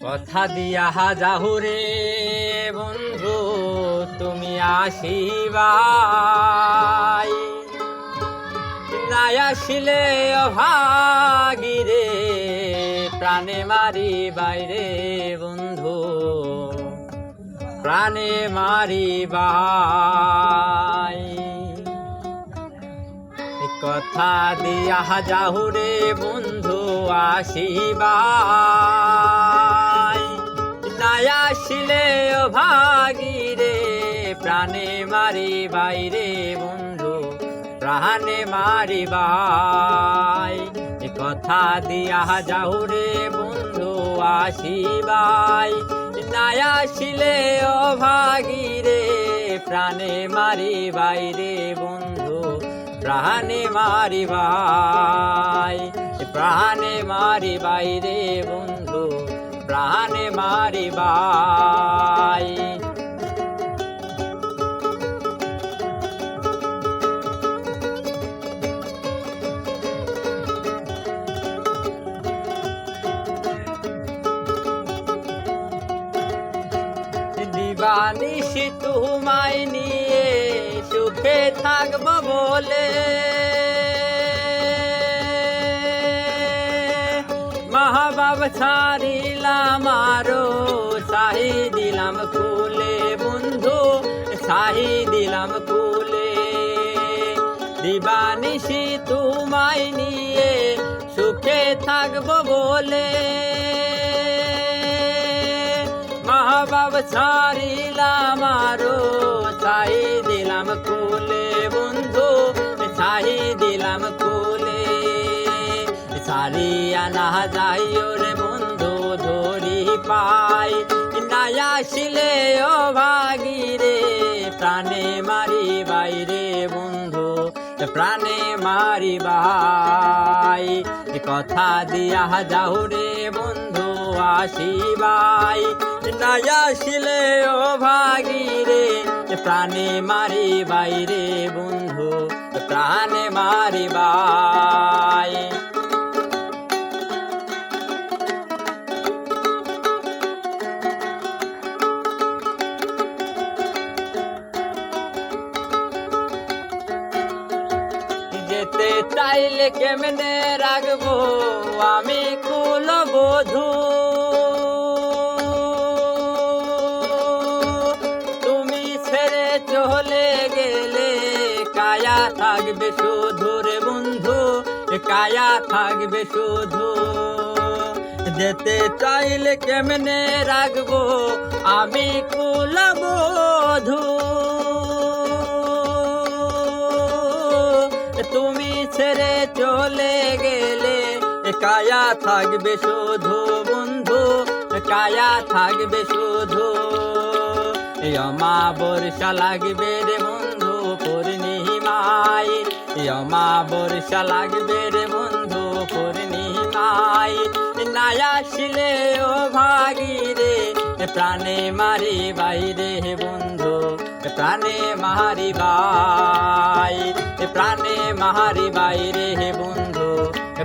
কথা দিয়া যাহুরে বন্ধু, তুমি আসিবাই। নাই আসিলে অভাগিরে, প্রাণে মারি বাইরে বন্ধু, প্রাণে মারি বাই কথা দিয়া যাহুরে বন্ধু, আসিবাই। ভাগিরে, প্রাণে মারি বাইরে বন্ধু, প্রাণে মারি বাই। কথা দিয়া যাহুরে বন্ধু, আসিবাই। নাই আসিলে ভাগিরে, প্রাণে মারি বাইরে বন্ধু, প্রাণে মারি ভাই প্রাণে মারি বাইরে বন্ধু প্রাণে মারি ভাই। দিবানিশি নিয়ে সুখে থাকব বলে। মহাবাব ছাড়িলাম আরও সাহি দিলাম কুলে বন্ধু সাহি দিলাম কুলে দিবানিশি তোমায় নিয়ে সুখে থাকব বলে। মহাবাব ছাড়িলাম আরও ছাই দিলাম কুলে বন্ধু ছাই দিলাম কুলে সারিয়া না যাইও রে পাই নাই আসিলে ও ভাগিরে, প্রাণে মারি বাইরে বন্ধু, প্রাণে মারি বাই কথা দিয়া যাও রে বন্ধু আসিবাই নাই আসিলে ও ভাগিরে, প্রাণে মারি বাইরে বন্ধু, প্রাণে মারি বাই চাইলে কেমনে রাখব? আমি কুল বধু। তুমি ছেড়ে চলে গেলে কায়া থাকবে শুধু রে বন্ধু, কায়া থাকবে শুধু যেতে চাইলে কেমনে রাখব? আমি কুল চলে গেলে কায়া থাকবে শুধু বন্ধু, কায়া থাকবে শুধু। অমা বর্ষা লাগবে রে বন্ধু, পূর্ণিমায়। অমা বর্ষা লাগবে রে বন্ধু, পূর্ণিমায়। নায়া শিলে ও ভাগি রে প্রাণে মারি বাইরে বন্ধু। প্রাণে মারি বাই প্রাণে মারি বাইরে বন্ধু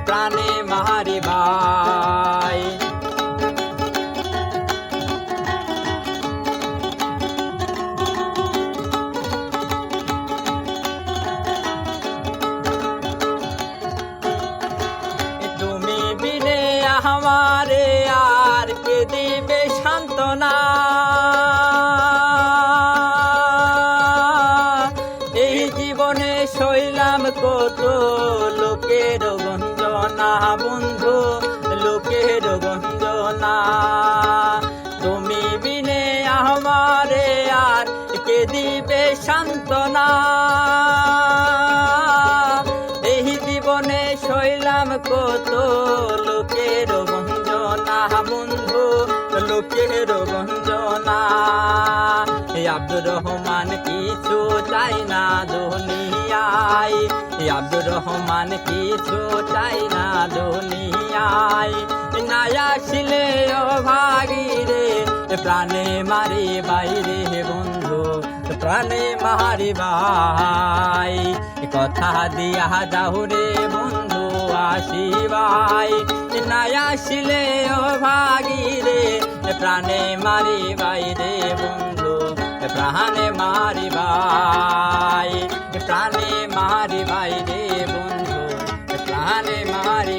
প্রাণে মারি বাই তুমি বিনে আমারে আর কে দিবে সান্ত্বনা। গঞ্জনা বন্ধু, লোকের গঞ্জনা তুমি বিনে আমারে আর কে দিবে সান্ত্বনা? এই জীবনে শৈলাম কত লোকের গঞ্জনা বন্ধু, লোকের গঞ্জনা এই আব্দুর রহমান কিছু চাই না দুনিয়ায় আব্দুর রহমান কিছু চাই না দুনিয়ায় নায়া ছিলে ও ভাগি রে প্রাণে মারি বাইরে বন্ধু, প্রাণে মারি ভাই। কথা দিয়া যাও রে বন্ধু আসিবাই, নাই আসিলে ও ভাগি রে প্রাণে মারি ভাই রে বন্ধু, প্রাণে মারি ভাই। প্রাণে মারি ভাই হারে মারি